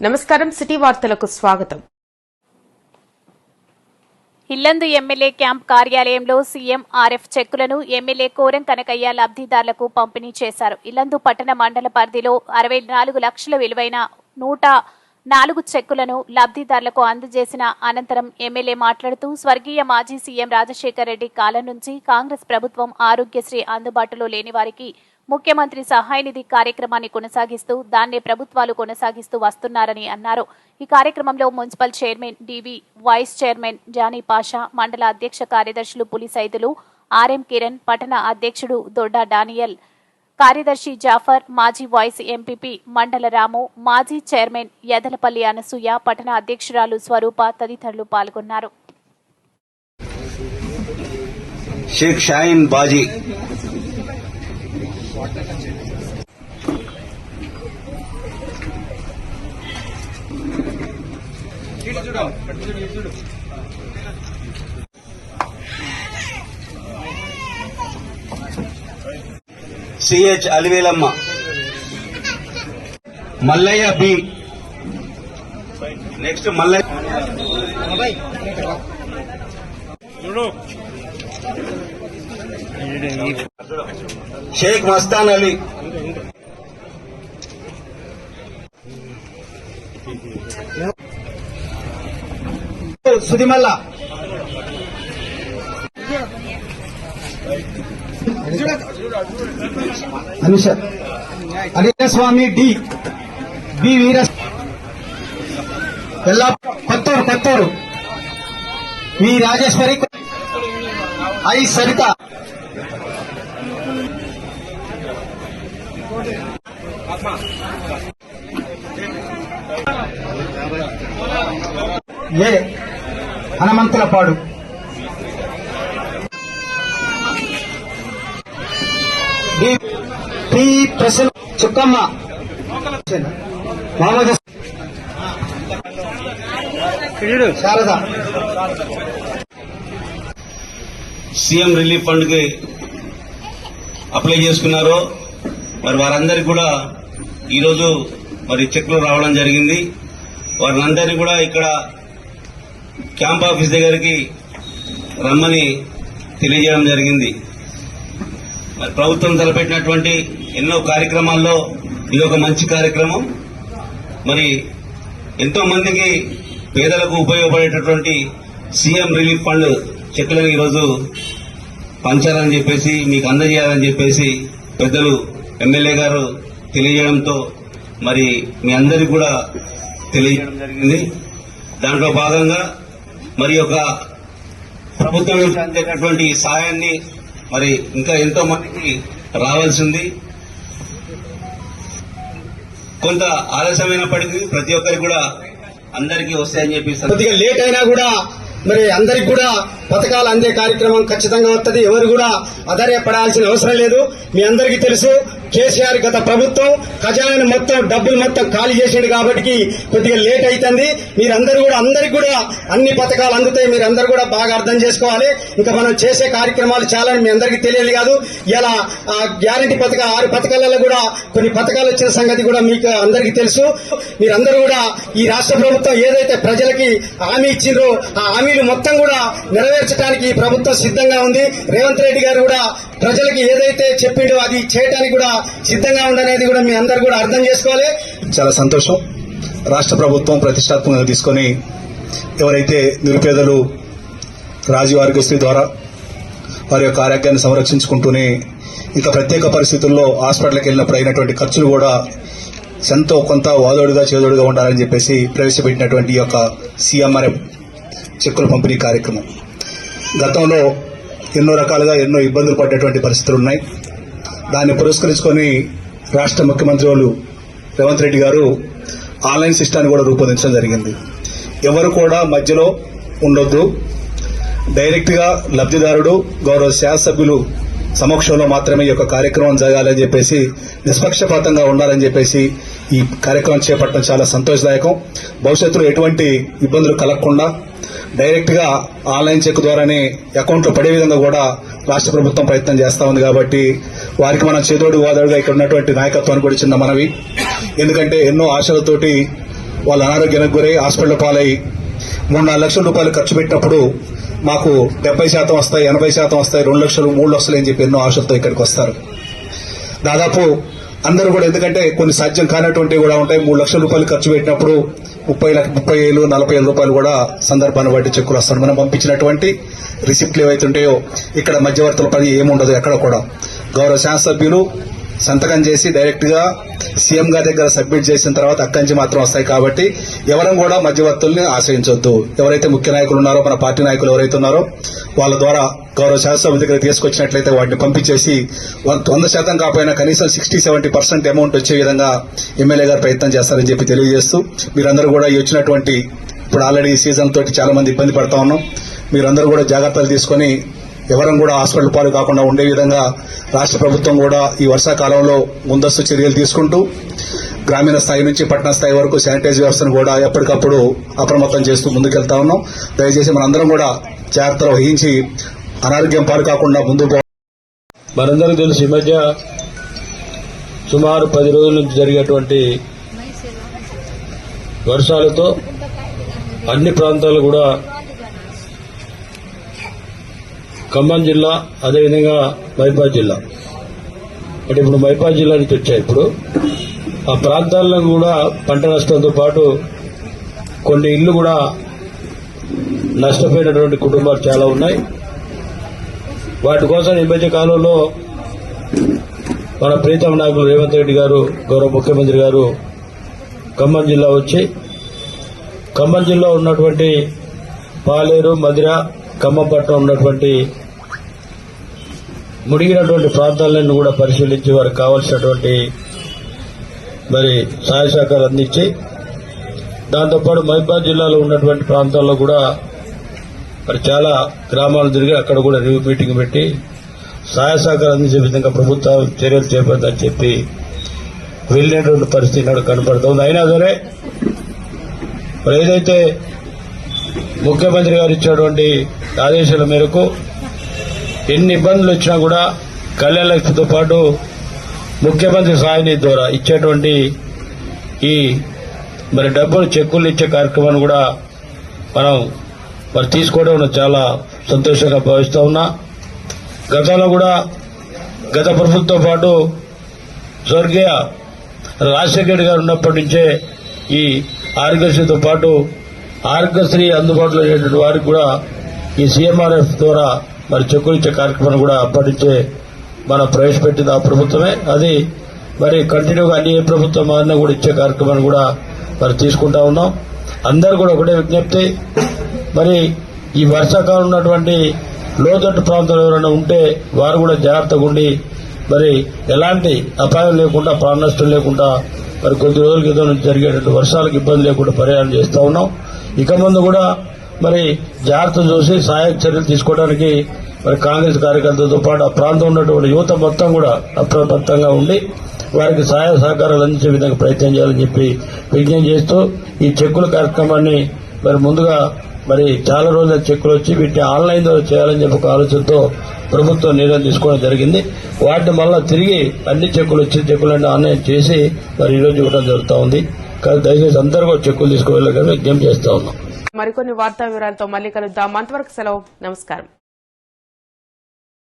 నమస్కారం సిటీ వార్తలకు స్వాగతం. ఇల్లందు ఎమ్మెల్యే క్యాంప్ కార్యాలయంలో సీఎం ఆర్ఎఫ్ చెక్కులను ఎమ్మెల్యే కోరం కనకయ్య లబ్ధిదారులకు పంపిణీ చేశారు. ఇల్లందు పట్టణ మండల పరిధిలో అరవై నాలుగు లక్షల విలువైన నూట నాలుగు చెక్కులను లబ్ధిదారులకు అందజేసిన అనంతరం ఎమ్మెల్యే మాట్లాడుతూ స్వర్గీయ మాజీ సీఎం రాజశేఖర రెడ్డి కాలం నుంచి కాంగ్రెస్ ప్రభుత్వం ఆరోగ్యశ్రీ అందుబాటులో లేని వారికి ముఖ్యమంత్రి సహాయ నిధి కార్యక్రమాన్ని కొనసాగిస్తూ దాన్నే ప్రభుత్వాలు కొనసాగిస్తూ వస్తున్నారని అన్నారు. ఈ కార్యక్రమంలో municipal chairman DV vice chairman Jani Pasha మండల అధ్యక్ష కార్యదర్శులు పులి సైదులు ఆర్ఎం కిరణ్ పట్టణ అధ్యక్షుడు దొడ్డా డానియల్ కార్యదర్శి జాఫర్ మాజీ వాయిస్ ఎంపీపీ మండల రాము మాజీ చైర్మన్ యదలపల్లి అనసూయ పట్టణ అధ్యక్షురాలు స్వరూప తదితరులు పాల్గొన్నారు. Sheikh Shahin Baji CH Alivelamma. Mallaiah B. Next Mallaiah. చూడు. Sheikh Mastan Ali. Sudimalla Anusha. Swamy D. B Veera. Yella Kothur Kothur. V Rajeshwari. I Saritha. A Hanumanthulapadu Padu. P Prasanna Chukkamma. Mohammed Sharada. CM relief ఫండ్కి apply చేసుకున్నారు మరి వారందరికీ కూడా ఈరోజు మరి చెక్లు రావడం జరిగింది. వారినందరినీ కూడా ఇక్కడ క్యాంప్ ఆఫీస్ దగ్గరికి రమ్మని తెలియజేయడం జరిగింది. మరి ప్రభుత్వం తలపెట్టినటువంటి ఎన్నో కార్యక్రమాల్లో ఇది ఒక మంచి కార్యక్రమం. మరి ఎంతో మందికి పేదలకు ఉపయోగపడేటటువంటి సీఎం రిలీఫ్ ఫండ్ చెక్కులను ఈరోజు పంచాలని చెప్పేసి మీకు అందజేయాలని చెప్పేసి పెద్దలు ఎమ్మెల్యే గారు తెలియజేయడంతో మరి మీ అందరికి కూడా తెలియజేయడం జరిగింది. దాంట్లో భాగంగా మరి ఒక ప్రభుత్వం నుంచి అందేటటువంటి సాయాన్ని మరి ఇంకా ఎంతో మందికి రావాల్సింది. కొంత ఆలస్యమైనప్పటికీ ప్రతి ఒక్కరికి కూడా అందరికీ వస్తాయని చెప్పి కొద్దిగా లేట్ అయినా కూడా మరి అందరికి కూడా పథకాలు అందే కార్యక్రమం ఖచ్చితంగా వస్తుంది ఎవరు కూడా అధైర్యపడాల్సిన అవసరం లేదు. మీ అందరికీ తెలుసు కేసీఆర్ గత ప్రభుత్వం ఖజానాను మొత్తం డబ్బులు మొత్తం ఖాళీ చేసాడు కాబట్టి కొద్దిగా లేట్ అవుతుంది మీరందరూ కూడా అందరికి కూడా అన్ని పథకాలు అందుతాయి. మీరు అందరూ కూడా బాగా అర్థం చేసుకోవాలి. ఇంకా మనం చేసే కార్యక్రమాలు చాలా మీ అందరికీ తెలియదు కాదు. ఇలా గ్యారంటీ పథకం ఆరు పథకాలలో కూడా కొన్ని పథకాలు వచ్చిన సంగతి కూడా మీకు అందరికీ తెలుసు. మీరందరూ కూడా ఈ రాష్ట్ర ప్రభుత్వం ఏదైతే ప్రజలకి హామీ ఇచ్చిందో ఆ హామీలు మొత్తం కూడా నెరవేర్చడానికి ఈ ప్రభుత్వం సిద్ధంగా ఉంది. రేవంత్ రెడ్డి గారు కూడా ప్రజలకి ఏదైతే చెప్పిండో అది చేయడానికి కూడా సిద్ధంగా ఉండనేది కూడా మీ అందరు కూడా అర్థం చేసుకోవాలి. చాలా సంతోషం. రాష్ట్ర ప్రభుత్వం ప్రతిష్టాత్మకంగా తీసుకొని ఎవరైతే నిరుపేదలు రాజీవ్ ఆరోగ్యశ్రీ ద్వారా వారి యొక్క ఆరోగ్యాన్ని సంరక్షించుకుంటూనే ఇంకా ప్రత్యేక పరిస్థితుల్లో హాస్పిటల్కి వెళ్ళినప్పుడు అయినటువంటి ఖర్చులు కూడా ఎంతో కొంత వాదోడుగా చేదోడుగా ఉండాలని చెప్పేసి ప్రవేశపెట్టినటువంటి ఈ యొక్క సీఎంఆర్ఎం చెక్కుల పంపిణీ కార్యక్రమం. గతంలో ఎన్నో రకాలుగా ఎన్నో ఇబ్బందులు పడ్డటువంటి పరిస్థితులు ఉన్నాయి. దాన్ని పురస్కరించుకొని రాష్ట్ర ముఖ్యమంత్రి వాళ్ళు రేవంత్ రెడ్డి గారు ఆన్లైన్ సిస్టాన్ని కూడా రూపొందించడం జరిగింది. ఎవరు కూడా మధ్యలో ఉండొద్దు. డైరెక్ట్గా లబ్ధిదారుడు గౌరవ శాసభ్యులు సమక్షంలో మాత్రమే ఈ యొక్క కార్యక్రమం జరగాలని చెప్పేసి నిష్పక్షపాతంగా ఉండాలని చెప్పేసి ఈ కార్యక్రమం చేపట్టడం చాలా సంతోషదాయకం. భవిష్యత్తులో ఎటువంటి ఇబ్బందులు కలగకుండా డైరెక్ట్గా ఆన్లైన్ చెక్ ద్వారానే అకౌంట్లో పడే విధంగా కూడా రాష్ట్ర ప్రభుత్వం ప్రయత్నం చేస్తా ఉంది కాబట్టి వారికి మనం చేదోడు వాదోడుగా ఇక్కడ ఉన్నటువంటి నాయకత్వాన్ని కూడా చిన్న మనవి. ఎందుకంటే ఎన్నో ఆశలతోటి వాళ్ళు అనారోగ్యానికి గురై హాస్పిటల్ పాలై మూడు నాలుగు లక్షల రూపాయలు ఖర్చు పెట్టినప్పుడు మాకు డెబ్బై శాతం వస్తాయి ఎనభై శాతం వస్తాయి రెండు లక్షలు మూడు లక్షలు అని చెప్పి ఎన్నో ఆశలతో ఇక్కడికి వస్తారు. దాదాపు అందరూ కూడా ఎందుకంటే కొన్ని సాధ్యం కానటువంటివి కూడా ఉంటాయి. మూడు లక్షల రూపాయలు ఖర్చు పెట్టినప్పుడు ముప్పై లక్ష ముప్పై ఏళ్ళు నలభై ఏళ్ళ రూపాయలు కూడా సందర్భాన్ని బట్టి చెక్కులు వస్తాడు మనం పంపించినటువంటి రిసిప్ట్లు ఏవైతుంటాయో ఇక్కడ మధ్యవర్తుల పని ఏముండదు ఎక్కడ కూడా. గౌరవ శాసనసభ్యులు సంతకం చేసి డైరెక్ట్గా సీఎం గారి దగ్గర సబ్మిట్ చేసిన తర్వాత అక్కడి నుంచి మాత్రం వస్తాయి కాబట్టి ఎవరం కూడా మధ్యవర్తుల్ని ఆశ్రయించొద్దు. ఎవరైతే ముఖ్య నాయకులు ఉన్నారో మన పార్టీ నాయకులు ఎవరైతే ఉన్నారో వాళ్ళ ద్వారా గౌరవ శాసనసభ దగ్గర తీసుకొచ్చినట్లయితే వాటిని పంపించేసి వంద వంద శాతం కాకపోయినా కనీసం సిక్స్టీ సెవెంటీ పర్సెంట్ అమౌంట్ వచ్చే విధంగా ఎమ్మెల్యే గారు ప్రయత్నం చేస్తారని చెప్పి తెలియజేస్తూ మీరందరూ కూడా ఈ వచ్చినటువంటి ఇప్పుడు ఆల్రెడీ ఈ సీజన్ తోటి చాలా మంది ఇబ్బంది పడతా ఉన్నాం. మీరందరూ కూడా జాగ్రత్తలు తీసుకొని ఎవరం కూడా హాస్పిటల్ పాలు కాకుండా ఉండే విధంగా రాష్ట్ర ప్రభుత్వం కూడా ఈ వర్షాకాలంలో ముందస్తు చర్యలు తీసుకుంటూ గ్రామీణ స్థాయి నుంచి పట్టణ స్థాయి వరకు శానిటైజ్ వ్యవస్థను కూడా ఎప్పటికప్పుడు అప్రమత్తం చేస్తూ ముందుకెళ్తా ఉన్నాం. దయచేసి మనందరం కూడా జాగ్రత్తలు వహించి అనారోగ్యం పాలు కాకుండా ముందుకు మనందరికీ తెలుసు ఈ మధ్య సుమారు పది రోజుల నుంచి జరిగేటువంటి వర్షాలతో అన్ని ప్రాంతాలు కూడా ఖమ్మం జిల్లా అదేవిధంగా మైపాద్ జిల్లా. అంటే ఇప్పుడు మైపాద్ జిల్లా నుంచి వచ్చాయి ఇప్పుడు. ఆ ప్రాంతాల్లో కూడా పంట నష్టంతో పాటు కొన్ని ఇళ్ళు కూడా నష్టపోయినటువంటి కుటుంబాలు చాలా ఉన్నాయి. వాటి కోసం ఈ మధ్య కాలంలో మన ప్రీతం నాయకులు రేవంత్ రెడ్డి గారు గౌరవ ముఖ్యమంత్రి గారు ఖమ్మం జిల్లా వచ్చి ఖమ్మం జిల్లా ఉన్నటువంటి పాలేరు మధిర ఖమ్మంపట్నం ఉన్నటువంటి ముడిగినటువంటి ప్రాంతాలను కూడా పరిశీలించి వారికి కావాల్సినటువంటి మరి సహాయ సహకారాలు అందించి దాంతోపాటు మహిబాద్ జిల్లాలో ఉన్నటువంటి ప్రాంతాల్లో కూడా మరి చాలా గ్రామాలు తిరిగి అక్కడ కూడా రివ్యూ మీటింగ్ పెట్టి సహాయ సహకారం అందించే విధంగా ప్రభుత్వం చర్యలు చేపడదని చెప్పి వెళ్ళినటువంటి పరిస్థితి నాడు కనపడుతుంది అయినా సరే మరి ఏదైతే ముఖ్యమంత్రి గారు ఇచ్చినటువంటి ఆదేశాల మేరకు ఎన్ని ఇబ్బందులు వచ్చినా కూడా కళ్యాణ లక్ష్మితో పాటు ముఖ్యమంత్రి సహాయ ద్వారా ఇచ్చేటువంటి ఈ మరి డబ్బులు చెక్కులు ఇచ్చే కార్యక్రమాన్ని కూడా మనం మరి తీసుకోవడం నాకు చాలా సంతోషంగా భావిస్తా ఉన్నా. గతంలో కూడా గత ప్రభుత్వంతో పాటు స్వర్గీయ రాజశేఖర్ గారు ఉన్నప్పటి నుంచే ఈ ఆరోగ్యశ్రీతో పాటు ఆరోగ్యశ్రీ అందుబాటులో లేనటువంటి వారికి కూడా ఈ సీఎంఆర్ఎఫ్ ద్వారా మరి చెక్కులు ఇచ్చే కార్యక్రమాన్ని కూడా అప్పటి నుంచే మనం ప్రవేశపెట్టింది ఆ ప్రభుత్వమే. అది మరి కంటిన్యూగా అన్ని ఏ ప్రభుత్వం మారినా కూడా ఇచ్చే కార్యక్రమాన్ని కూడా మరి తీసుకుంటా ఉన్నాం. అందరు కూడా ఒకటే విజ్ఞప్తి మరి ఈ వర్షాకాలం ఉన్నటువంటి లోతట్టు ప్రాంతాలు ఎవరైనా ఉంటే వారు కూడా జాగ్రత్తగా ఉండి మరి ఎలాంటి అపాయం లేకుండా ప్రాణ నష్టం లేకుండా మరి కొద్ది రోజుల క్రితం జరిగేటువంటి వర్షాలకు ఇబ్బంది లేకుండా పరిహారం చేస్తూ ఉన్నాం. ఇక ముందు కూడా మరి జాగ్రత్త చూసి సహాయక చర్యలు తీసుకోవడానికి మరి కాంగ్రెస్ కార్యకర్తలతో పాటు ఆ ప్రాంతం ఉన్నటువంటి యువత మొత్తం కూడా అప్రమత్తంగా ఉండి వారికి సహాయ సహకారాలు అందించే విధంగా ప్రయత్నం చేయాలని చెప్పి విజ్ఞప్తి చేస్తూ ఈ చెక్కుల కార్యక్రమాన్ని మరి ముందుగా మరి చాలా రోజుల చెక్కులు వచ్చి వీటిని ఆన్లైన్ ద్వారా చేయాలని చెప్పి ఒక ఆలోచనతో ప్రభుత్వం నిర్ణయం తీసుకోవడం జరిగింది. వాటిని మళ్ళా తిరిగి అన్ని చెక్కులు వచ్చి చెక్కులన్నీ ఆన్లైన్ చేసి మరి ఈ రోజు ఇవ్వడం జరుగుతూ ఉంది. కానీ దయచేసి అందరూ కూడా చెక్కులు తీసుకువెళ్ళగలని విజ్ఞప్తి చేస్తా ఉన్నాం. మరికొన్ని వార్తా వివరాలతో మళ్ళీ కలుద్దాం. అంతవరకు సెలవు. నమస్కారం.